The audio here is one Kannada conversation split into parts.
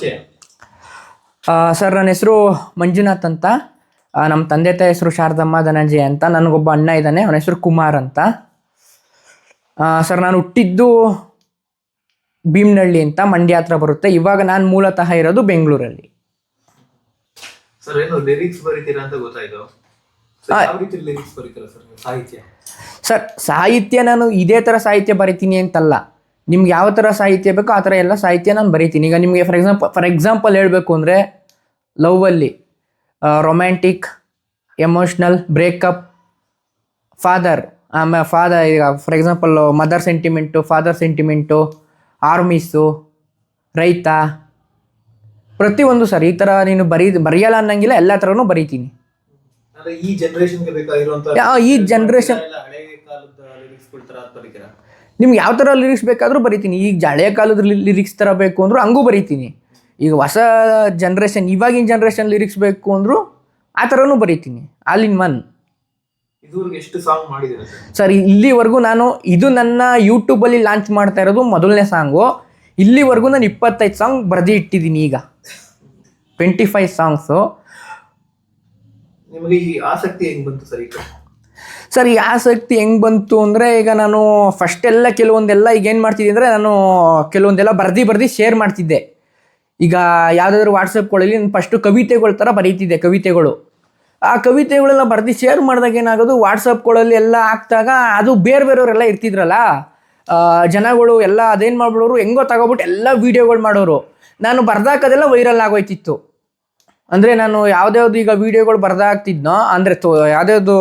ಪರಿಚಯ? ಸರ್ ನನ್ನ ಹೆಸರು ಮಂಜುನಾಥ್ ಅಂತ. ನಮ್ಮ ತಂದೆ ತಾಯಿ ಹೆಸರು ಶಾರದಮ್ಮ ಧನಂಜಯ ಅಂತ. ನನಗೊಬ್ಬ ಅಣ್ಣ ಇದ್ದಾನೆ ಅವನ ಹೆಸರು ಕುಮಾರ್ ಅಂತ. ಸರ್ ನಾನು ಹುಟ್ಟಿದ್ದು ಭೀಮನಹಳ್ಳಿ ಅಂತ ಮಂಡ್ಯ ಹತ್ರ ಬರುತ್ತೆ. ಇವಾಗ ನಾನು ಮೂಲತಃ ಇರೋದು ಬೆಂಗಳೂರಲ್ಲಿ. ಸರ್ ಏನು ಲಿರಿಕ್ಸ್ ಬರೀತೀರಾ ಅಂತ ಗೊತ್ತಾಯ್ತು. Sir, ಆ. ರೀತಿ ಲಿರಿಕ್ಸ್ ಬರೀತೀರಾ ಸರ್ ನೀವು ಸಾಹಿತ್ಯ? ಸರ್ ಸಾಹಿತ್ಯ ನಾನು ಇದೇ ಥರ ಸಾಹಿತ್ಯ ಬರಿತೀನಿ ಅಂತಲ್ಲ. ನಿಮ್ಗೆ ಯಾವ ಥರ ಸಾಹಿತ್ಯ ಬೇಕೋ ಆ ಥರ ಎಲ್ಲ ಸಾಹಿತ್ಯ ನಾನು ಬರಿತೀನಿ. ಈಗ ನಿಮಗೆ ಫಾರ್ ಎಕ್ಸಾಂಪಲ್ ಫಾರ್ ಎಕ್ಸಾಂಪಲ್ ಹೇಳಬೇಕು ಅಂದರೆ ಲವ್ವಲ್ಲಿ ರೊಮ್ಯಾಂಟಿಕ್ ಎಮೋಷ್ನಲ್ ಬ್ರೇಕಪ್ ಫಾದರ್ ಆಮೇಲೆ ಫಾದರ್ ಈಗ for example mother sentiment father sentiment armies ರೈತ ಪ್ರತಿಯೊಂದು ಸರ್ ಈ ಥರ ನೀನು ಬರೀ ಬರೆಯಲ್ಲ ಅನ್ನಂಗಿಲ್ಲ ಎಲ್ಲ ಥರನೂ ಬರೀತೀನಿ. ಈ ಜನರೇಷನ್ಗೆ ಬೇಕಾಗಿರುವಂತ ಯಾ- ಈ generation- ನಿಮ್ಗೆ ಯಾವ ಥರ ಲಿರಿಕ್ಸ್ ಬೇಕಾದರೂ ಬರಿತೀನಿ. ಈಗ ಜಳೆಯ ಕಾಲದ ಲಿರಿಕ್ಸ್ ಥರ ಬೇಕು ಅಂದರೂ ಹಂಗೂ ಬರಿತೀನಿ. ಈಗ ಹೊಸ ಜನ್ರೇಷನ್ ಇವಾಗಿನ ಜನ್ರೇಷನ್ ಲಿರಿಕ್ಸ್ ಬೇಕು ಅಂದರೂ ಆ ಥರನೂ ಬರಿತೀನಿ. All in one. ಇದುವರೆಗೆ ಎಷ್ಟು ಸಾಂಗ್ ಮಾಡಿದ್ದೀರಾ ಸರ್ ಸರ್ ಇಲ್ಲಿವರೆಗೂ ನಾನು ಇದು ನನ್ನ ಯೂಟ್ಯೂಬಲ್ಲಿ ಲಾಂಚ್ ಮಾಡ್ತಾ ಇರೋದು ಮೊದಲನೇ ಸಾಂಗು ಇಲ್ಲಿವರೆಗೂ ನಾನು ಇಪ್ಪತ್ತೈದು ಸಾಂಗ್ ಬರೆದಿ ಇಟ್ಟಿದ್ದೀನಿ ಈಗ. ಟ್ವೆಂಟಿ ಫೈವ್ ಸಾಂಗ್ಸು ನಿಮಗೆ ಈ ಆಸಕ್ತಿ ಹೆಂಗೆ ಬಂತು ಸರ್ ಈಗ? ಸರ್, ಈ ಆಸಕ್ತಿ ಹೆಂಗೆ ಬಂತು ಅಂದರೆ ಈಗ ನಾನು ಫಸ್ಟ್ ಎಲ್ಲ ಕೆಲವೊಂದೆಲ್ಲ ಈಗ ಏನು ಮಾಡ್ತಿದ್ದೆ ಅಂದರೆ ನಾನು ಕೆಲವೊಂದೆಲ್ಲ ಬರ್ದು ಬರ್ದು ಶೇರ್ ಮಾಡ್ತಿದ್ದೆ. ಈಗ ಯಾವುದಾದ್ರೂ ವಾಟ್ಸಪ್ಗಳಲ್ಲಿ ನಾನು ಫಸ್ಟು ಕವಿತೆಗಳ ಥರ ಬರೀತಿದ್ದೆ, ಕವಿತೆಗಳು. ಆ ಕವಿತೆಗಳೆಲ್ಲ ಬರ್ದು ಶೇರ್ ಮಾಡಿದಾಗ ಏನಾಗೋದು ವಾಟ್ಸಪ್ಗಳಲ್ಲಿ ಎಲ್ಲ ಹಾಕ್ದಾಗ ಅದು ಬೇರೆ ಬೇರೆಯವರೆಲ್ಲ ಇರ್ತಿದ್ರಲ್ಲ ಜನಗಳು ಎಲ್ಲ ಅದೇನು ಮಾಡ್ಬಿಡೋರು, ಹೆಂಗೋ ತಗೊಬಿಟ್ಟು ಎಲ್ಲ ವೀಡಿಯೋಗಳು ಮಾಡೋರು. ನಾನು ಬರ್ದಾಕೋದೆಲ್ಲ ವೈರಲ್ ಆಗೋಯ್ತಿತ್ತು. ಅಂದರೆ ನಾನು ಯಾವುದ್ಯಾವ್ದು ಈಗ ವೀಡಿಯೋಗಳು ಬರ್ದಾಗ್ತಿದ್ನೋ ಅಂದರೆ ತೋ, ಯಾವ್ದ್ಯಾವ್ದು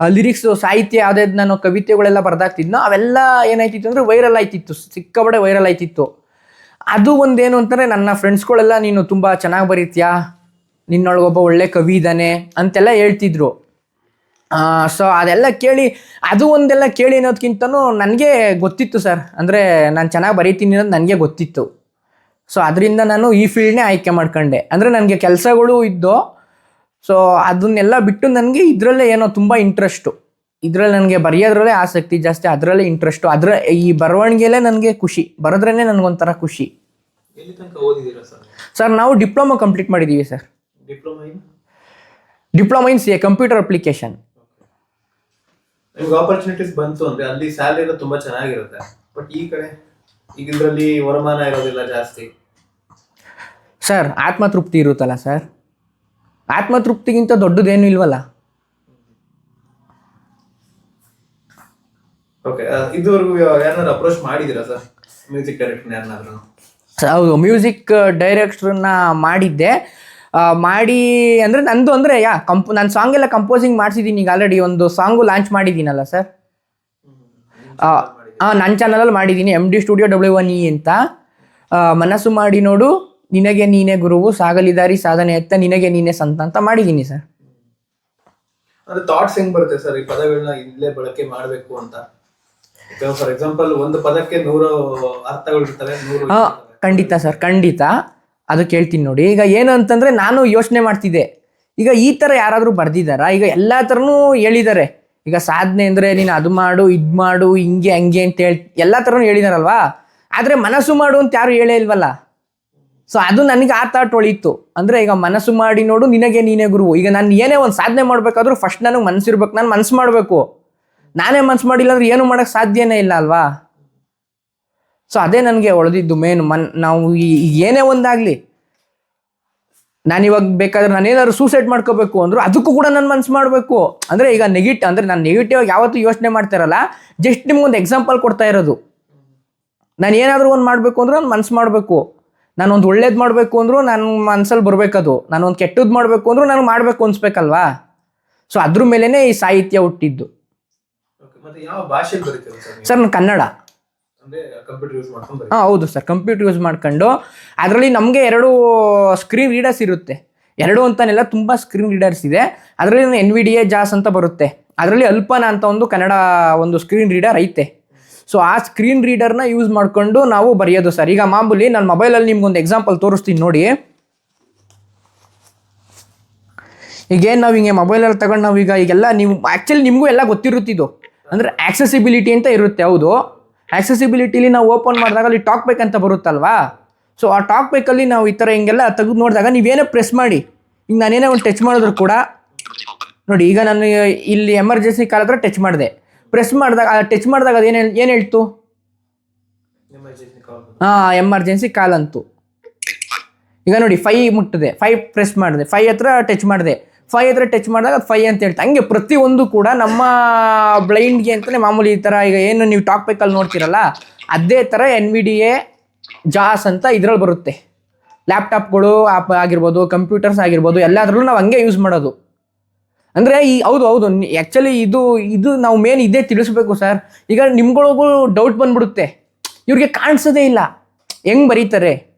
ಲಿರಿಕ್ಸು ಸಾಹಿತ್ಯ ಯಾವುದೇ ನಾನು ಕವಿತೆಗಳೆಲ್ಲ ಬರ್ದಾಗ್ತಿದ್ನೋ ಅವೆಲ್ಲ ಏನಾಯ್ತಿತ್ತು ಅಂದ್ರೆ ವೈರಲ್ ಆಯ್ತಿತ್ತು. ಸಿಕ್ಕಾಬಡೆ ವೈರಲ್ ಆಯ್ತಿತ್ತು. ಅದು ಒಂದೇನು ಅಂತಂದರೆ ನನ್ನ ಫ್ರೆಂಡ್ಸ್ಗಳೆಲ್ಲ ನೀನು ತುಂಬ ಚೆನ್ನಾಗಿ ಬರೀತ್ಯಾ? ನಿನ್ನೊಳಗೊಬ್ಬ ಒಳ್ಳೆ ಕವಿ ಇದ್ದಾನೆ ಅಂತೆಲ್ಲ ಹೇಳ್ತಿದ್ರು. ಸೊ ಅದೆಲ್ಲ ಕೇಳಿ, ಅದು ಒಂದೆಲ್ಲ ಕೇಳಿ ಅನ್ನೋದಕ್ಕಿಂತನೂ ನನಗೆ ಗೊತ್ತಿತ್ತು ಸರ್. ಅಂದರೆ ನಾನು ಚೆನ್ನಾಗಿ ಬರೀತೀನಿ ಅನ್ನೋದು ನನಗೆ ಗೊತ್ತಿತ್ತು. ಸೊ ಅದರಿಂದ ನಾನು ಈ ಫೀಲ್ಡ್ನೇ ಆಯ್ಕೆ ಮಾಡ್ಕೊಂಡೆ. ಅಂದರೆ ನನಗೆ ಕೆಲಸಗಳು ಇದ್ದು ಸೊ ಅದನ್ನೆಲ್ಲ ಬಿಟ್ಟು ನನಗೆ ಇದರಲ್ಲೇ ಏನೋ ತುಂಬ ಇಂಟ್ರೆಸ್ಟು ಇದರಲ್ಲಿ ನನಗೆ ಬರೆಯೋದ್ರಲ್ಲೇ ಆಸಕ್ತಿ ಜಾಸ್ತಿ ಅದರಲ್ಲೇ ಇಂಟ್ರೆಸ್ಟು ಅದರ ಈ ಬರವಣಿಗೆಲೇ ನನಗೆ ಖುಷಿ. ಬರೋದ್ರೇ ನನಗೊಂಥರ ಖುಷಿ. ಸರ್? ನಾವು ಡಿಪ್ಲೊಮಾ ಕಂಪ್ಲೀಟ್ ಮಾಡಿದ್ದೀವಿ sir. Diploma in diploma in C A computer application. ನಿಮ್ಗೆ ಆಪರ್ಚುನಿಟೀಸ್ ಬಂತು ಅಂದ್ರೆ ಅಲ್ಲಿ ಸ್ಯಾಲರಿ ಎಲ್ಲ ತುಂಬಾ ಚೆನ್ನಾಗಿರುತ್ತೆ. ಬಟ್ ಈ ಕಡೆ ಈಗ ಇದರಲ್ಲಿ ವರಮಾನ ಇರೋದಿಲ್ಲ ಜಾಸ್ತಿ. ಸರ್ ಆತ್ಮತೃಪ್ತಿ ಇರುತ್ತಲ್ಲ ಸರ್? ಆತ್ಮತೃಪ್ತಿಗಿಂತ ದೊಡ್ಡದೇನು ಇಲ್ವಲ್ಲ? ಹೌದು ಮ್ಯೂಸಿಕ್ ಡೈರೆಕ್ಟ್ರನ್ನ ಮಾಡಿದ್ದೆ. ಮಾಡಿ ಅಂದರೆ ನಂದು ಅಂದರೆ ಯಾ ಕಂಪ್ ನಾನು ಸಾಂಗ್ ಎಲ್ಲ ಕಂಪೋಸಿಂಗ್ ಮಾಡಿಸಿದ್ದೀನಿ ಈಗ ಆಲ್ರೆಡಿ ಒಂದು ಸಾಂಗು ಲಾಂಚ್ ಮಾಡಿದ್ದೀನಲ್ಲ ಸರ್ ನನ್ನ ಚಾನಲಲ್ಲಿ ಮಾಡಿದ್ದೀನಿ M D studio W one E ಅಂತ. ಮನಸ್ಸು ಮಾಡಿ ನೋಡು ನಿನಗೆ ನೀನೇ ಗುರುವು ಸಾಗಲಿದಾರಿ ಸಾಧನೆ ಎತ್ತ ನಿನಗೆ ನೀನೇ ಸಂತ ಅಂತ ಮಾಡಿದ್ದೀನಿ ಸರ್. ಅಂದ್ರೆ ಥಾಟ್ಸ್ ಹೆಂಗ್ ಬರುತ್ತೆ ಸರ್? ಈ ಪದಗಳನ್ನ ಇಲ್ಲೇ ಬಳಕೆ ಮಾಡಬೇಕು ಅಂತ. ಫಾರ್ ಎಕ್ಸಾಂಪಲ್ ಒಂದು ಪದಕ್ಕೆ ನೂರು ಅರ್ಥಗಳು ಇರ್ತವೆ ನೂರು ಹಾಂ ಖಂಡಿತ ಸರ್ ಖಂಡಿತ. ಅದು ಕೇಳ್ತೀನಿ ನೋಡಿ. ಈಗ ಏನು ಅಂತಂದ್ರೆ ನಾನು ಯೋಚನೆ ಮಾಡ್ತಿದ್ದೆ. ಈಗ ಈ ಥರ ಯಾರಾದರೂ ಬರ್ದಿದ್ದಾರಾ? ಈಗ ಎಲ್ಲ ಥರನೂ ಹೇಳಿದ್ದಾರೆ ಈಗ ಸಾಧನೆ ಅಂದರೆ ನೀನು ಅದು ಮಾಡು ಇದು ಮಾಡು ಹಿಂಗೆ ಹಂಗೆ ಅಂತ ಹೇಳಿ ಎಲ್ಲ ಥರನೂ ಹೇಳಿದಾರಲ್ವಾ? ಆದರೆ ಮನಸ್ಸು ಮಾಡು ಅಂತ ಯಾರು ಹೇಳೇ ಇಲ್ವಲ್ಲ? ಸೊ ಅದು ನನಗೆ ಆ ಥಾಟ್ ಒಳಿತ್ತು ಅಂದರೆ ಈಗ ಮನಸ್ಸು ಮಾಡಿ ನೋಡು, ನಿನಗೆ ನೀನೇ ಗುರು ಈಗ ನಾನು ಏನೇ ಒಂದು ಸಾಧನೆ ಮಾಡಬೇಕಾದ್ರೂ ಫಸ್ಟ್ ನನಗೆ ಮನಸ್ಸಿರ್ಬೇಕು ನಾನು ಮನಸ್ಸು ಮಾಡಬೇಕು. ನಾನೇ ಮನಸ್ಸು ಮಾಡಿಲ್ಲ ಅಂದ್ರೆ ಏನು ಮಾಡೋಕ್ಕೆ ಸಾಧ್ಯನೇ ಇಲ್ಲ ಅಲ್ವಾ? ಸೊ ಅದೇ ನನಗೆ ಒಳ್ದಿದ್ದು ಮೇನ್ ಮನ್, ನಾವು ಏನೇ ಒಂದಾಗಲಿ, ನಾನು ಇವಾಗ ಬೇಕಾದ್ರೆ ನಾನು ಏನಾದ್ರು ಸೂಸೈಡ್ ಮಾಡ್ಕೋಬೇಕು ಅಂದ್ರು ಅದಕ್ಕೂ ಕೂಡ ನನ್ನ ಮನ್ಸು ಮಾಡಬೇಕು. ಅಂದರೆ ಈಗ ನೆಗೆಟಿವ್ ಅಂದರೆ ನಾನು ನೆಗೆಟಿವ್ ಆಗಿ ಯಾವತ್ತೂ ಯೋಚನೆ ಮಾಡ್ತಾರಲ್ಲ ಜಸ್ಟ್ ನಿಮ್ಗೊಂದು ಎಕ್ಸಾಂಪಲ್ ಕೊಡ್ತಾ ಇರೋದು. ನಾನು ಏನಾದರೂ ಒಂದು ಮಾಡಬೇಕು ಅಂದ್ರೆ ಒಂದು ಮನ್ಸು ಮಾಡಬೇಕು. ನಾನು ಒಂದು ಒಳ್ಳೇದು ಮಾಡಬೇಕು ಅಂದರೂ ನನ್ನ ಮನ್ಸಲ್ಲಿ ಬರಬೇಕದು. ನಾನು ಒಂದು ಕೆಟ್ಟದ್ದು ಮಾಡಬೇಕು ಅಂದರೂ ನಾನು ಮಾಡಬೇಕು ಅನ್ಸ್ಬೇಕಲ್ವಾ? ಸೊ ಅದ್ರ ಮೇಲೇ ಈ ಸಾಹಿತ್ಯ ಹುಟ್ಟಿದ್ದು. ಸರ್ ನಾನು ಕನ್ನಡ. ಹಾಂ ಹೌದು ಸರ್. ಕಂಪ್ಯೂಟರ್ ಯೂಸ್ ಮಾಡ್ಕೊಂಡು ಅದರಲ್ಲಿ ನಮಗೆ ಎರಡು ಸ್ಕ್ರೀನ್ ರೀಡರ್ಸ್ ಇರುತ್ತೆ. ಎರಡು ಅಂತಾನೆಲ್ಲ ತುಂಬ ಸ್ಕ್ರೀನ್ ರೀಡರ್ಸ್ ಇದೆ. ಅದರಲ್ಲಿ ಎನ್ ವಿ ಡಿ ಎ ಜಾಸ್ ಅಂತ ಬರುತ್ತೆ. ಅದರಲ್ಲಿ ಅಲ್ಪನಾ ಅಂತ ಒಂದು ಕನ್ನಡ ಒಂದು ಸ್ಕ್ರೀನ್ ರೀಡರ್ ಐತೆ. ಸೊ ಆ ಸ್ಕ್ರೀನ್ ರೀಡರ್ನ ಯೂಸ್ ಮಾಡಿಕೊಂಡು ನಾವು ಬರೆಯೋದು ಸರ್ ಈಗ ಮಾಮೂಲಿ ನನ್ನ ಮೊಬೈಲಲ್ಲಿ ನಿಮ್ಗೊಂದು ಎಕ್ಸಾಂಪಲ್ ತೋರಿಸ್ತೀನಿ ನೋಡಿ. ಈಗೇನು ನಾವು ಹಿಂಗೆ ಮೊಬೈಲಲ್ಲಿ ತಗೊಂಡು ನಾವು ಈಗ ಈಗೆಲ್ಲ ನೀವು ಆ್ಯಕ್ಚುಲಿ ನಿಮಗೂ ಎಲ್ಲ ಗೊತ್ತಿರುತ್ತಿದ್ದು ಅಂದರೆ ಆ್ಯಕ್ಸೆಸಿಬಿಲಿಟಿ ಅಂತ ಇರುತ್ತೆ, ಹೌದು. ಆಕ್ಸೆಸಿಬಿಲಿಟಿಲಿ ನಾವು ಓಪನ್ ಮಾಡಿದಾಗ ಅಲ್ಲಿ ಟಾಕ್ ಅಂತ ಬರುತ್ತಲ್ವಾ? ಸೊ ಆ ಟಾಕ್ ಬೇಕಲ್ಲಿ ನಾವು ಈ ಥರ ಹಿಂಗೆಲ್ಲ ತೆಗೆದು ನೋಡಿದಾಗ ನೀವೇನೋ ಪ್ರೆಸ್ ಮಾಡಿ ಈಗ ನಾನೇನೋ ಒಂದು ಟಚ್ ಮಾಡಿದ್ರು ಕೂಡ, ನೋಡಿ ಈಗ ನಾನು ಇಲ್ಲಿ ಎಮರ್ಜೆನ್ಸಿ ಕಾಲ್ ಹತ್ರ ಟಚ್ ಮಾಡಿದೆ. ಪ್ರೆಸ್ ಮಾಡಿದಾಗ ಟಚ್ ಮಾಡಿದಾಗ ಅದು ಏನು ಏನು ಹೇಳ್ತು? ಹಾಂ ಎಮರ್ಜೆನ್ಸಿ ಕಾಲ್ ಅಂತು. ಈಗ ನೋಡಿ ಫೈ ಮುಟ್ಟಿದೆ. ಫೈ ಪ್ರೆಸ್ ಮಾಡಿದೆ. ಫೈ ಹತ್ರ ಟಚ್ ಮಾಡಿದೆ. ಫೈ ಹತ್ರ ಟಚ್ ಮಾಡಿದಾಗ ಅದು ಫೈ ಅಂತ ಹೇಳ್ತಾ. ಹಂಗೆ ಪ್ರತಿಯೊಂದು ಕೂಡ ನಮ್ಮ ಬ್ಲೈಂಡ್ಗೆ ಅಂತಲೇ ಮಾಮೂಲಿ ಈ ಥರ ಈಗ ಏನು ನೀವು ಟಾಕ್ ಬೇಕಲ್ಲಿ ನೋಡ್ತೀರಲ್ಲ, ಅದೇ ಥರ ಎನ್ ವಿ ಡಿ ಎ ಜಾಸ್ ಅಂತ ಇದ್ರಲ್ಲಿ ಬರುತ್ತೆ. ಲ್ಯಾಪ್ಟಾಪ್ಗಳು ಆಪ್ ಆಗಿರ್ಬೋದು ಕಂಪ್ಯೂಟರ್ಸ್ ಆಗಿರ್ಬೋದು, ಎಲ್ಲದರಲ್ಲೂ ನಾವು ಹಂಗೆ ಯೂಸ್ ಮಾಡೋದು. ಅಂದರೆ ಈ ಹೌದು ಹೌದು. ಆ್ಯಕ್ಚುಲಿ ಇದು ಇದು ನಾವು ಮೇನ್ ಇದೇ ತಿಳಿಸ್ಬೇಕು ಸರ್ ಈಗ ನಿಮ್ಗಳಿಗೂ ಡೌಟ್ ಬಂದ್ಬಿಡುತ್ತೆ. ಇವ್ರಿಗೆ ಕಾಣಿಸೋದೇ ಇಲ್ಲ. ಹೆಂಗ್ ಬರೀತಾರೆ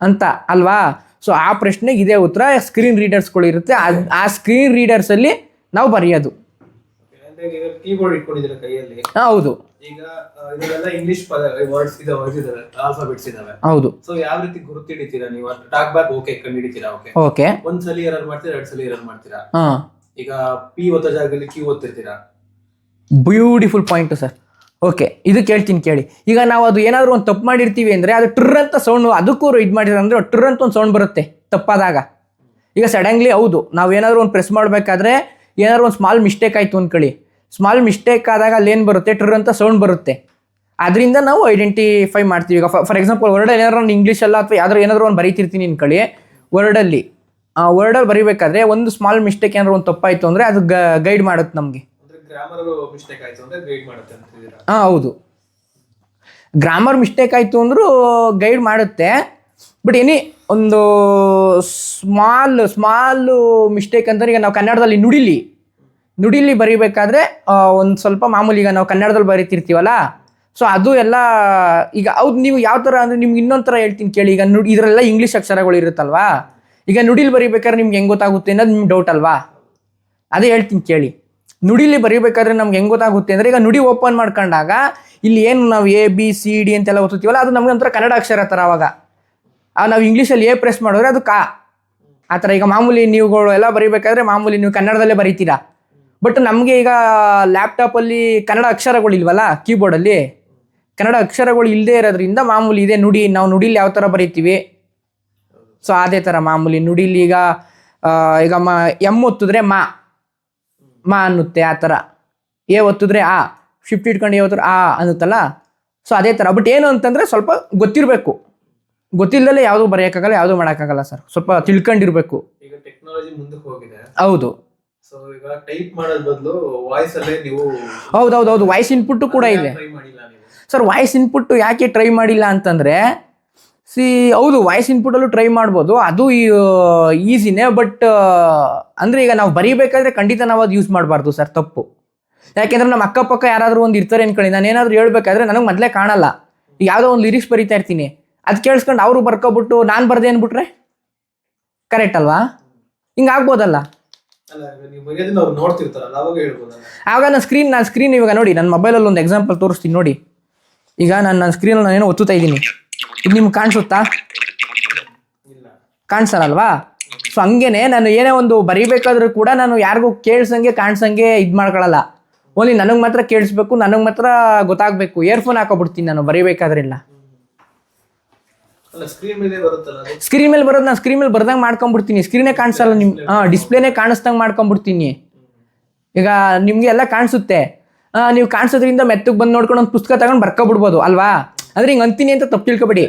ಅಂತ ಅಲ್ವಾ? ಸೊ ಆ ಪ್ರಶ್ನೆಗೆ ಇದೇ ಉತ್ತರ ಸ್ಕ್ರೀನ್ ರೀಡರ್ಸ್ಗಳು ಇರುತ್ತೆ ಆ- ಸ್ಕ್ರೀನ್ ರೀಡರ್ಸಲ್ಲಿ ನಾವು ಬರೆಯೋದು. ಕೀಬೋರ್ಡ್ ಇಟ್ಕೊಂಡಿದ್ರೆ ಕೈಯಲ್ಲಿ? ಹೌದು. ಈಗ ಇದೆಲ್ಲ ಇಂಗ್ಲಿಷ್ ಪದ ವರ್ಡ್ಸ್ ಇದೆ ವರ್ಡ್ಸ್ ಇದಾವೆ ಆಲ್ಫಾಬೆಟ್ಸ್ ಇದಾವೆ. ಹೌದು. ಸೊ ಯಾವ ರೀತಿ ಗುರುತಿಡಿತೀರಾ ನೀವು? ಟಾಕ್ ಬ್ಯಾಕ್ ಓಕೆ ಕಂಡು ಹಿಡಿತೀರಾ ಓಕೆ ಓಕೆ ಒಂದ್ ಸಲ ಎರರ್ ಮಾಡ್ತೀರಾ ಎರಡ್ ಸಲ ಎರರ್ ಮಾಡ್ತೀರಾ? ಹಾಂ. ಈಗ ಪಿ ಒತ್ತ ಜಾಗದಲ್ಲಿ ಕ್ಯೂ ಓದ್ತಿರ್ತೀರಾ? ಬ್ಯೂಟಿಫುಲ್ ಪಾಯಿಂಟ್ ಸರ್ ಓಕೆ ಇದು ಕೇಳ್ತೀನಿ ಕೇಳಿ. ಈಗ ನಾವು ಅದು ಏನಾದರೂ ಒಂದು ತಪ್ಪು ಮಾಡಿರ್ತೀವಿ ಅಂದರೆ ಅದು ಟ್ರ್ ಅಂತ ಸೌಂಡ್ ಅದಕ್ಕೂ ಇದು ಮಾಡಿದ್ರೆ ಅಂದರೆ ಟ್ರ್ ಅಂತ ಒಂದು ಸೌಂಡ್ ಬರುತ್ತೆ ತಪ್ಪಾದಾಗ. ಈಗ ಸಡನ್ಲಿ ಹೌದು, ನಾವು ಏನಾದರೂ ಒಂದು ಪ್ರೆಸ್ ಮಾಡಬೇಕಾದ್ರೆ ಏನಾದ್ರು ಒಂದು ಸ್ಮಾಲ್ ಮಿಸ್ಟೇಕ್ ಆಯಿತು ಅಂದ್ಕೊಳ್ಳಿ ಸ್ಮಾಲ್ ಮಿಸ್ಟೇಕ್ ಆದಾಗ ಅಲ್ಲೇನು ಬರುತ್ತೆ? ಟ್ರ್ ಅಂತ ಸೌಂಡ್ ಬರುತ್ತೆ. ಅದರಿಂದ ನಾವು ಐಡೆಂಟಿಫೈ ಮಾಡ್ತೀವಿ. ಈಗ ಫಾರ್ ಎಕ್ಸಾಂಪಲ್ ವರ್ಡ್ ಏನಾದ್ರು ಒಂದು ಇಂಗ್ಲೀಷಲ್ಲ ಅಲ್ಲ ಅಥವಾ ಯಾವ್ದಾರು ಏನಾದ್ರು ಒಂದು ಬರೀತಿರ್ತೀನಿ ಅನ್ಕೊಳ್ಳಿ. ವರ್ಡಲ್ಲಿ ವರ್ಡಲ್ಲಿ ಬರಿಬೇಕಾದ್ರೆ ಒಂದು ಸ್ಮಾಲ್ ಮಿಸ್ಟೇಕ್ ಏನಾದ್ರು ಒಂದು ತಪ್ಪಾಯಿತು ಅಂದರೆ ಅದು ಗೈಡ್ ಮಾಡುತ್ತೆ ನಮಗೆ. ಹಾಂ ಹೌದು. ಗ್ರಾಮರ್ ಮಿಸ್ಟೇಕ್ ಆಯಿತು ಅಂದರೂ ಗೈಡ್ ಮಾಡುತ್ತೆ. ಬಟ್ ಎನಿ ಒಂದು ಸ್ಮಾಲ್ ಸ್ಮಾಲ್ ಮಿಸ್ಟೇಕ್ ಅಂತ ಈಗ ನಾವು ಕನ್ನಡದಲ್ಲಿ ನುಡಿಲಿ ನುಡಿಲಿ ಬರಿಬೇಕಾದ್ರೆ ಒಂದು ಸ್ವಲ್ಪ ಮಾಮೂಲಿ ಈಗ ನಾವು ಕನ್ನಡದಲ್ಲಿ ಬರೀತಿರ್ತೀವಲ್ಲ ಸೊ ಅದು ಎಲ್ಲ ಈಗ ಹೌದು ನೀವು ಯಾವ ಥರ ಅಂದರೆ ನಿಮ್ಗೆ ಇನ್ನೊಂದು ಥರ ಹೇಳ್ತೀನಿ ಕೇಳಿ. ಈಗ ನುಡಿ ಇದರೆಲ್ಲ ಇಂಗ್ಲೀಷ್ ಅಕ್ಷರಗಳು ಇರುತ್ತಲ್ವಾ? ಈಗ ನುಡಿಲಿ ಬರಿಬೇಕಾದ್ರೆ ನಿಮ್ಗೆ ಹೆಂಗ್ ಗೊತ್ತಾಗುತ್ತೆ ಅನ್ನೋದು ನಿಮ್ಗೆ ಡೌಟ್ ಅಲ್ವಾ? ಅದೇ ಹೇಳ್ತೀನಿ ಕೇಳಿ. ನುಡಿಲಿ ಬರೀಬೇಕಾದ್ರೆ ನಮ್ಗೆ ಹೆಂಗೆ ಗೊತ್ತಾಗುತ್ತೆ ಅಂದರೆ ಈಗ ನುಡಿ ಓಪನ್ ಮಾಡ್ಕೊಂಡಾಗ ಇಲ್ಲಿ ಏನು ನಾವು ಎ ಬಿ ಸಿ ಡಿ ಅಂತೆಲ್ಲ ಓದ್ತೀವಲ್ಲ, ಅದು ನಮ್ಗೆ ಒಂಥರ ಕನ್ನಡ ಅಕ್ಷರ ಥರ ಅವಾಗ. ನಾವು ಇಂಗ್ಲೀಷಲ್ಲಿ ಎ ಪ್ರೆಸ್ ಮಾಡಿದ್ರೆ ಅದು ಕಾ. ಆ ಥರ ಈಗ ಮಾಮೂಲಿ ನೀವುಗಳು ಎಲ್ಲ ಬರೀಬೇಕಾದ್ರೆ ಮಾಮೂಲಿ ನೀವು ಕನ್ನಡದಲ್ಲೇ ಬರೀತೀರಾ. ಬಟ್ ನಮಗೆ ಈಗ ಲ್ಯಾಪ್ಟಾಪಲ್ಲಿ ಕನ್ನಡ ಅಕ್ಷರಗಳಿಲ್ವಲ್ಲ ಕೀಬೋರ್ಡಲ್ಲಿ ಕನ್ನಡ ಅಕ್ಷರಗಳು ಇಲ್ಲದೆ ಇರೋದ್ರಿಂದ ಮಾಮೂಲಿ ಇದೆ ನುಡಿ, ನಾವು ನುಡಿಲಿ ಯಾವ ಥರ ಬರೀತೀವಿ? ಸೊ ಅದೇ ಥರ ಮಾಮೂಲಿ ನುಡಿಲಿ ಈಗ ಈಗ ಮ ಎಂ ಒತ್ತಿದ್ರೆ ಮಾ. ಮಾ ಅನ್ನುತ್ತೆ ಆ ಥರ ಎ ಒತ್ತಿದ್ರೆ ಆ. ಶಿಫ್ಟ್ ಇಟ್ಕೊಂಡು ಎ ಒತ್ತಿದ್ರೆ ಆ ಅನ್ನುತ್ತಲ್ಲ? ಸೊ ಅದೇ ಥರ ಬಟ್ ಏನು ಅಂತಂದರೆ ಸ್ವಲ್ಪ ಗೊತ್ತಿರಬೇಕು. ಗೊತ್ತಿಲ್ಲದಲ್ಲೇ ಯಾವುದೂ ಬರೆಯೋಕ್ಕಾಗಲ್ಲ ಯಾವುದೂ ಮಾಡೋಕ್ಕಾಗಲ್ಲ ಸರ್. ಸ್ವಲ್ಪ ತಿಳ್ಕೊಂಡಿರಬೇಕು. ಈಗ ಟೆಕ್ನಾಲಜಿ ಮುಂದಕ್ಕೆ ಹೋಗಿದೆ. ಹೌದು. ಟೈಪ್ ಮಾಡೋದ್ ಬದಲು ವಾಯ್ಸ್ ಅಲ್ಲೇ ನೀವು ಹೌದು ಹೌದು ಹೌದು ವಾಯ್ಸ್ ಇನ್ಪುಟ್ಟು ಕೂಡ ಇದೆ ಸರ್ ವಾಯ್ಸ್ ಇನ್ಪುಟ್ ಯಾಕೆ ಟ್ರೈ ಮಾಡಿಲ್ಲ ಅಂತಂದರೆ ಸಿ ಹೌದು ವಾಯ್ಸ್ ಇನ್ಪುಟಲ್ಲೂ ಟ್ರೈ ಮಾಡ್ಬೋದು. ಅದು ಈಸಿನೇ ಬಟ್ ಅಂದರೆ ಈಗ ನಾವು ಬರೀಬೇಕಾದ್ರೆ ಖಂಡಿತ ನಾವು ಅದು ಯೂಸ್ ಮಾಡಬಾರ್ದು ಸರ್ ತಪ್ಪು. ಯಾಕೆಂದ್ರೆ ನಮ್ಮ ಅಕ್ಕಪಕ್ಕ ಯಾರಾದರೂ ಒಂದು ಇರ್ತಾರೆ ಅನ್ಕೊಳ್ಳಿ. ನಾನು ಏನಾದರೂ ಹೇಳ್ಬೇಕಾದ್ರೆ ನನಗೆ ಮೊದಲೇ ಕಾಣಲ್ಲ. ಯಾವುದೋ ಒಂದು ಲಿರಿಕ್ಸ್ ಬರಿತಾ ಇರ್ತೀನಿ. ಅದು ಕೇಳಿಸ್ಕೊಂಡು ಅವರು ಬರ್ಕೊಬಿಟ್ಟು ನಾನು ಬರ್ದೆ ಅಂದ್ಬಿಟ್ರೆ ಕರೆಕ್ಟ್ ಅಲ್ವಾ? ಹಿಂಗೆ ಆಗ್ಬೋದಲ್ಲ? ಆಗ ನಾನು ಸ್ಕ್ರೀನ್ ನಾನು ಸ್ಕ್ರೀನ್ ಇವಾಗ ನೋಡಿ ನನ್ನ ಮೊಬೈಲಲ್ಲಿ ಒಂದು ಎಕ್ಸಾಂಪಲ್ ತೋರಿಸ್ತೀನಿ ನೋಡಿ. ಈಗ ನಾನು ನನ್ನ ಸ್ಕ್ರೀನಲ್ಲಿ ನಾನು ಏನೋ ಒತ್ತುತ್ತಾ ಇದ್ದೀನಿ. ಇದು ನಿಮ್ಗೆ ಕಾಣಿಸುತ್ತಾ? ಕಾಣಿಸಲ್ವಾ ಸೊ ಹಂಗೇನೆ ನಾನು ಏನೇ ಒಂದು ಬರಿಬೇಕಾದ್ರೂ ಕೂಡ ನಾನು ಯಾರಿಗೂ ಕೇಳ್ಸಂಗೆ ಕಾಣಿಸಂಗೆ ಇದು ಮಾಡ್ಕೊಳ್ಳಲ್ಲ ಓನ್ಲಿ ನನಗೆ ಮಾತ್ರ ಕೇಳಿಸ್ಬೇಕು ನನಗೆ ಮಾತ್ರ ಗೊತ್ತಾಗಬೇಕು. ಇಯರ್ಫೋನ್ ಹಾಕೋಬಿಡ್ತೀನಿ ನಾನು ಬರಿಬೇಕಾದ್ರೆಲ್ಲ. ಮೇಲೆ ಸ್ಕ್ರೀನ್ ಮೇಲೆ ಬರೋದು ನಾನು ಸ್ಕ್ರೀನ್ ಮೇಲೆ ಬರ್ದಂಗೆ ಮಾಡ್ಕೊಂಬಿಡ್ತೀನಿ. ಸ್ಕ್ರೀನೇ ಕಾಣಿಸಲ್ಲ ನಿಮ್ಮ ಹಾಂ ಡಿಸ್ಪ್ಲೇನೇ ಕಾಣಿಸ್ದಂಗೆ ಮಾಡ್ಕೊಂಬಿಡ್ತೀನಿ. ಈಗ ನಿಮಗೆ ಎಲ್ಲ ಕಾಣಿಸುತ್ತೆ. ನೀವು ಕಾಣಿಸೋದ್ರಿಂದ ಮೆತ್ತಗೆ ಬಂದು ನೋಡ್ಕೊಂಡು ಒಂದು ಪುಸ್ತಕ ತಗೊಂಡು ಬರ್ಕೊಬಿಡ್ಬೋದು ಅಲ್ವಾ? ಅಂದ್ರೆ ಹಿಂಗೆ ಅಂತೀನಿ ಅಂತ ತಪ್ಪು ತಿಳ್ಕೊಬೇಡಿ.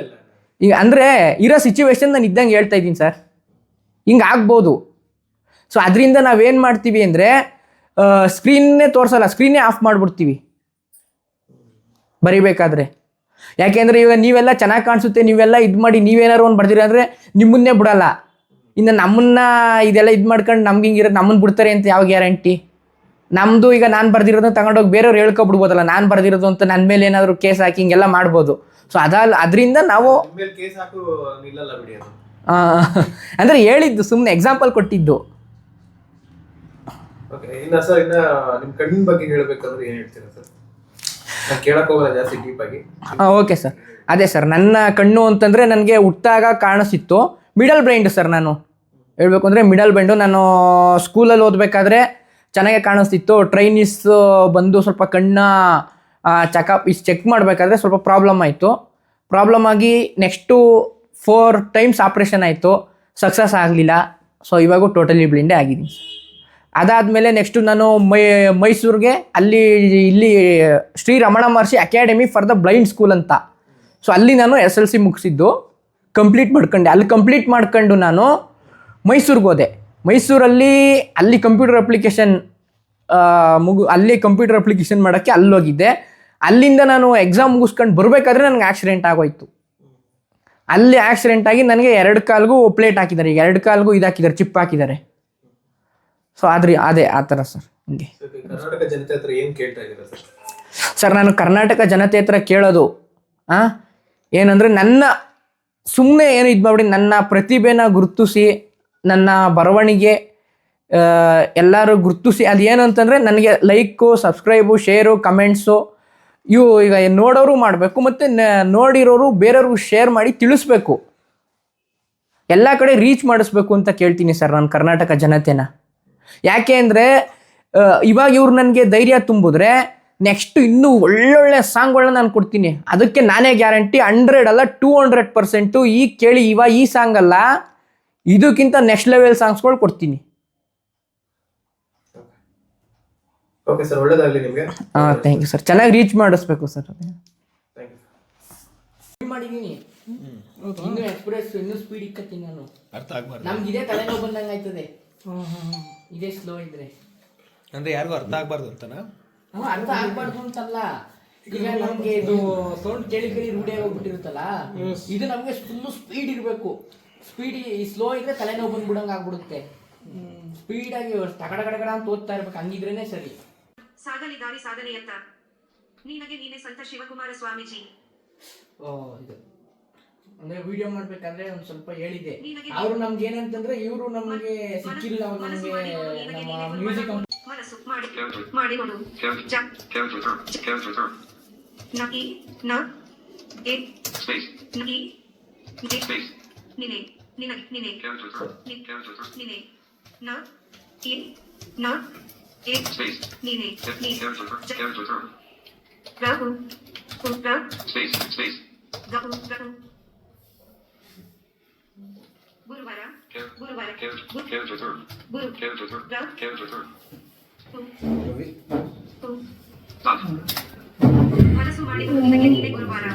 ಈಗ ಅಂದರೆ ಇರೋ ಸಿಚುವೇಶನ್ ನಾನು ಇದ್ದಂಗೆ ಹೇಳ್ತಾ ಇದ್ದೀನಿ ಸರ್. ಹಿಂಗೆ ಆಗ್ಬೋದು. ಸೊ ಅದರಿಂದ ನಾವೇನು ಮಾಡ್ತೀವಿ ಅಂದರೆ ಸ್ಕ್ರೀನ್ನೇ ತೋರಿಸಲ್ಲ ಸ್ಕ್ರೀನೇ ಆಫ್ ಮಾಡಿಬಿಡ್ತೀವಿ. ಬರೀಬೇಕಾದ್ರೆ. ಯಾಕೆಂದರೆ ಇವಾಗ ನೀವೆಲ್ಲ ಚೆನ್ನಾಗಿ ಕಾಣಿಸುತ್ತೆ ನೀವೆಲ್ಲ ಇದು ಮಾಡಿ ನೀವೇನಾರು ಒಂದು ಬರ್ದಿರ ಅಂದರೆ ನಿಮ್ಮನ್ನೇ ಬಿಡಲ್ಲ. ಇನ್ನು ನಮ್ಮನ್ನ ಇದೆಲ್ಲ ಇದು ಮಾಡ್ಕೊಂಡು ನಮ್ಗೆ ಹಿಂಗಿರೋದು ನಮ್ಮನ್ನು ಬಿಡ್ತಾರೆ ಅಂತ ಯಾವ ಗ್ಯಾರಂಟಿ? ನಮ್ಮದು ಈಗ ನಾನು ಬರ್ದಿರೋದನ್ನ ತಗೊಂಡೋಗಿ ಬೇರೆಯವ್ರು ಹೇಳ್ಕೊಬಿಡ್ಬೋದಲ್ಲ ನಾನು ಬರ್ದಿರೋದು ಅಂತ ನನ್ನ ಮೇಲೆ ಏನಾದರೂ ಕೇಸ್ ಹಾಕಿ ಹಿಂಗೆಲ್ಲ ಮಾಡ್ಬೋದು. ಸೊ ಅದಲ್ಲ ಅದರಿಂದ ನಾವು ಅಂದ್ರೆ ಹೇಳಿದ್ದು ಸುಮ್ಮನೆ ಎಕ್ಸಾಂಪಲ್ ಕೊಟ್ಟಿದ್ದು. ಓಕೆ ಸರ್ ಅದೇ ಸರ್ ನನ್ನ ಕಣ್ಣು ಅಂತಂದರೆ ನನಗೆ ಹುಟ್ಟಾಗ ಕಾಣಿಸಿತ್ತು. ಮಿಡಲ್ ಬ್ರೈಂಡ್ ಸರ್ ನಾನು. ಹೇಳ್ಬೇಕು ಅಂದರೆ ಮಿಡಲ್ ಬ್ರೈಂಡು ನಾನು ಸ್ಕೂಲಲ್ಲಿ ಓದಬೇಕಾದ್ರೆ ಚೆನ್ನಾಗೆ ಕಾಣಿಸ್ತಿತ್ತು. ಟ್ರೈನಿಸ್ ಬಂದು ಸ್ವಲ್ಪ ಕಣ್ಣ ಚೆಕಪ್ ಇಸ್ ಚೆಕ್ ಮಾಡಬೇಕಾದ್ರೆ ಸ್ವಲ್ಪ ಪ್ರಾಬ್ಲಮ್ ಆಯಿತು. ಪ್ರಾಬ್ಲಮ್ ಆಗಿ ನೆಕ್ಸ್ಟು ಫೋರ್ ಟೈಮ್ಸ್ ಆಪ್ರೇಷನ್ ಆಯಿತು. ಸಕ್ಸಸ್ ಆಗಲಿಲ್ಲ. ಸೊ ಇವಾಗ ಟೋಟಲಿ ಬ್ಲಿಂಡೇ ಆಗಿದ್ದೀನಿ. ಅದಾದಮೇಲೆ ನೆಕ್ಸ್ಟು ನಾನು ಮೈ, ಮೈಸೂರಿಗೆ ಅಲ್ಲಿ, ಇಲ್ಲಿ Shri Ramana Maharshi academy for the blind school ಅಂತ. ಸೊ ಅಲ್ಲಿ ನಾನು ಎಸ್ ಎಲ್ ಸಿ ಮುಗಿಸಿದ್ದು. ಕಂಪ್ಲೀಟ್ ಮಾಡ್ಕೊಂಡೆ. ಅಲ್ಲಿ ಕಂಪ್ಲೀಟ್ ಮಾಡ್ಕೊಂಡು ನಾನು ಮೈಸೂರಿಗೆ ಹೋದೆ. ಮೈಸೂರಲ್ಲಿ ಅಲ್ಲಿ ಕಂಪ್ಯೂಟರ್ ಅಪ್ಲಿಕೇಶನ್ ಮುಗು ಅಲ್ಲಿ ಕಂಪ್ಯೂಟರ್ ಅಪ್ಲಿಕೇಶನ್ ಮಾಡೋಕ್ಕೆ ಅಲ್ಲಿ ಹೋಗಿದ್ದೆ ಅಲ್ಲಿಂದ ನಾನು ಎಕ್ಸಾಮ್ ಮುಗಿಸ್ಕೊಂಡು ಬರಬೇಕಾದ್ರೆ ನನಗೆ ಆಕ್ಸಿಡೆಂಟ್ ಆಗೋಯ್ತು. ಅಲ್ಲಿ ಆಕ್ಸಿಡೆಂಟ್ ಆಗಿ ನನಗೆ ಎರಡು ಕಾಲ್ಗೂ ಪ್ಲೇಟ್ ಹಾಕಿದ್ದಾರೆ. ಈಗ ಎರಡು ಕಾಲ್ಗೂ ಇದು ಹಾಕಿದ್ದಾರೆ ಚಿಪ್ ಹಾಕಿದ್ದಾರೆ. ಸೊ ಆದ್ರೆ ಅದೇ ಆ ಥರ ಸರ್ ಹಿಂಗೆ. ಸರ್? ನಾನು ಕರ್ನಾಟಕ ಜನತೆ ಹತ್ರ ಕೇಳೋದು ಆ ಏನಂದರೆ ನನ್ನ ಸುಮ್ಮನೆ ಏನು ಇದು ಮಾಡಿ ನನ್ನ ಪ್ರತಿಭೆನ ಗುರುತಿಸಿ ನನ್ನ ಬರವಣಿಗೆ ಎಲ್ಲರೂ ಗುರುತಿಸಿ ಅದು ಏನು ಅಂತಂದರೆ ನನಗೆ ಲೈಕು, ಸಬ್ಸ್ಕ್ರೈಬು, ಶೇರು, ಕಮೆಂಟ್ಸು ಇವು ಈಗ ನೋಡೋರು ಮಾಡಬೇಕು ಮತ್ತು ನೋಡಿರೋರು ಬೇರೆಯವ್ರಿಗೂ ಶೇರ್ ಮಾಡಿ ತಿಳಿಸ್ಬೇಕು. ಎಲ್ಲ ಕಡೆ ರೀಚ್ ಮಾಡಿಸ್ಬೇಕು ಅಂತ ಕೇಳ್ತೀನಿ ಸರ್ ನಾನು ಕರ್ನಾಟಕ ಜನತೆನ. ಯಾಕೆ ಅಂದರೆ ಇವಾಗ ಇವ್ರು ನನಗೆ ಧೈರ್ಯ ತುಂಬಿದ್ರೆ ನೆಕ್ಸ್ಟ್ ಇನ್ನೂ ಒಳ್ಳೊಳ್ಳೆ ಸಾಂಗ್ಗಳನ್ನ ನಾನು ಕೊಡ್ತೀನಿ. ಅದಕ್ಕೆ ನಾನೇ ಗ್ಯಾರಂಟಿ ಹಂಡ್ರೆಡ್ ಅಲ್ಲ ಟೂ ಹಂಡ್ರೆಡ್ ಪರ್ಸೆಂಟು ಈಗ ಕೇಳಿ ಇವಾಗ ಈ ಸಾಂಗಲ್ಲ. ಇದಕ್ಕಿಂತ ನೆಕ್ಸ್ಟ್ ಲೆವೆಲ್ ಸಾಂಗ್ಸ್ಗಳು ಕೊಡ್ತೀನಿ. ಓಕೆ ಸರ್ ಒಳ್ಳೇದಾಗ್ಲಿ ನಿಮಗೆ. ಹಾಂ ಥ್ಯಾಂಕ್ ಯು ಸರ್ ಚೆನ್ನಾಗಿ ರೀಚ್ ಮಾಡಿಸ್ಬೇಕು ಸರ್ ಥ್ಯಾಂಕ್ ಯು ಮಾಡಿದ್ದೀನಿ ಇನ್ನೂ ಎಕ್ಸ್ಪ್ರೆಸ್ ಇನ್ನೂ ಸ್ಪೀಡ್ ಇಕ್ಕತ್ತೀನಿ ನಾನು. ಅರ್ಥ ಆಗ್ಬಾರ್ದು. ನಮ್ಗೆ ಇದೇ ತಲೆನೋವು ಬಂದಂಗೆ ಆಯ್ತದೆ. ಇದೇ ಸ್ಲೋ ಇದ್ರೆ. ಅಂದ್ರೆ ಯಾರಿಗೂ ಅರ್ಥ ಆಗ್ಬಾರ್ದು ಅಂತನಾ? ಹ್ಮ್, ಅರ್ಥ ಆಗ್ಬಾರ್ದು ಅಂತಲ್ಲ. ಈಗ ನಮ್ಗೆ ಇದು ಸೌಂಡ್ ಕೇಳಿ ಕೇಳಿ ರೂಢಿ ಆಗೋಗ್ಬಿಟ್ಟಿರುತ್ತಲ್ಲ ಇದು ನಮ್ಗೆ ಫುಲ್ ಸ್ಪೀಡ್ ಇರಬೇಕು. ಸ್ಪೀಡ್ ಸ್ಲೋ ಇದ್ರೆ ತಲೆನೋವು ಬಂದ್ಬಿಡಂಗ್ ಆಗ್ಬಿಡುತ್ತೆ. ಸ್ಪೀಡ್ ಆಗಿ ತಗಡ ಗಡಗಡ ಅಂತ ಓದ್ತಾ ಇರ್ಬೇಕು ಹಂಗಿದ್ರೇನೆ ಸರಿ. ಸಾಗಲಿ ದಾರಿ ಸಾಧನೆಯತ್ತ ನಿನಗೆ ನೀನೆ ಸಂತ ಶಿವಕುಮಾರ ಸ್ವಾಮೀಜಿ. ಓ ಇದು. ಅಂದ್ರೆ ವಿಡಿಯೋ ಮಾಡ್ಬೇಕಾದ್ರೆ ಒಂದ್ ಸ್ವಲ್ಪ ಹೇಳಿದೆ ಅವ್ರು ನಮ್ಗೆ ಏನಂತಂದ್ರೆ ಇವರು ನಮ್ಗೆ ಸಿಕ್ಕಿಲ್ಲ ನಮ್ಗೆ ನಮ್ಮ ಮ್ಯೂಸಿಕ್ ಮನಸ್ಸು ಮಾಡಿ ಮಾಡಿ ನೋಡು. ನಕಿ ನ ಗೆ ನಿನೆ ನಿನಗೆ ನಿನೆ ನಿ- ನಿನೆ ನ ಇ ನ ಎ ನೀನೆ ನೀ ಜ ರಹು ಕು ರ ಗಹು ಗಹು ಗುರುವಾರ ಗುರುವಾರ ಗುರು ಗುರು ರ ತು ತು ಮನಸ್ಸು ಮಾಡಿಕೊಂಡು ನಿನಗೆ ನೀನೆ ಗುರುವಾರ